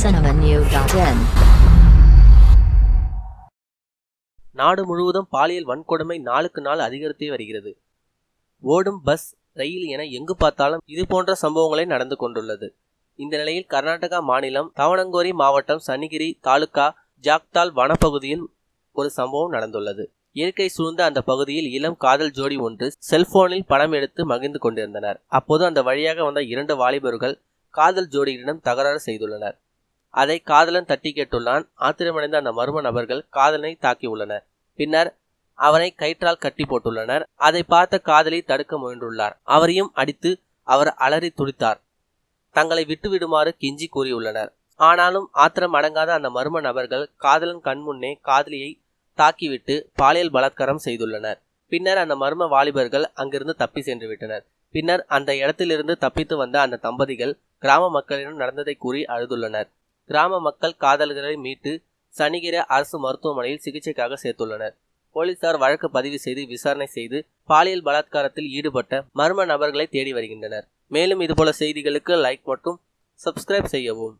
cinemanew.in நாடு முழுவதும் பாலியல் வன்கொடுமை நாளுக்கு நாள் அதிகரித்தே வருகிறது. ஓடும் பஸ் ரயில் என எங்கு பார்த்தாலும் இது போன்ற சம்பவங்களே நடந்து கொண்டுள்ளது. இந்த நிலையில் கர்நாடகா மாநிலம் தவணங்கோரி மாவட்டம் சனிகிரி தாலுகா ஜாக்தால் வனப்பகுதியில் ஒரு சம்பவம் நடந்துள்ளது. இயற்கை சூழ்ந்த அந்த பகுதியில் இளம் காதல் ஜோடி ஒன்று செல்போனில் படம் எடுத்து மகிழ்ந்து கொண்டிருந்தனர். அப்போது அந்த வழியாக வந்த இரண்டு வாலிபர்கள் காதல் ஜோடியிடம் தகராறு செய்துள்ளனர். அதை காதலன் தட்டி கேட்டுள்ளான். ஆத்திரமடைந்த அந்த மர்ம நபர்கள் காதலனை தாக்கியுள்ளனர் பின்னர் அவனை கயிற்றால் கட்டி போட்டுள்ளனர். அதை பார்த்த காதலி தடுக்க முயன்றுள்ளார். அவரையும் அடித்து அவர் அலறி துடித்தார். தங்களை விட்டுவிடுமாறு கிஞ்சி கெஞ்சி கூறியுள்ளனர். ஆனாலும் ஆத்திரம் அடங்காத அந்த மர்ம நபர்கள் காதலன் கண்முன்னே காதலியை தாக்கிவிட்டு பாலியல் பலாத்காரம் செய்துள்ளனர். பின்னர் அந்த மர்ம வாலிபர்கள் அங்கிருந்து தப்பி சென்று விட்டனர். பின்னர் அந்த இடத்திலிருந்து தப்பித்து வந்த அந்த தம்பதிகள் கிராம மக்களிடம் நடந்ததை கூறி அழுதுள்ளனர். கிராம மக்கள் காதல்களை மீட்டு சனிகிர அரசு மருத்துவமனையில் சிகிச்சைக்காக சேர்த்துள்ளனர். போலீசார் வழக்கு பதிவு செய்து விசாரணை செய்து பாலியல் பலாத்காரத்தில் ஈடுபட்ட மர்ம நபர்களை தேடி வருகின்றனர். மேலும் இதுபோல செய்திகளுக்கு லைக் மற்றும் சப்ஸ்கிரைப் செய்யவும்.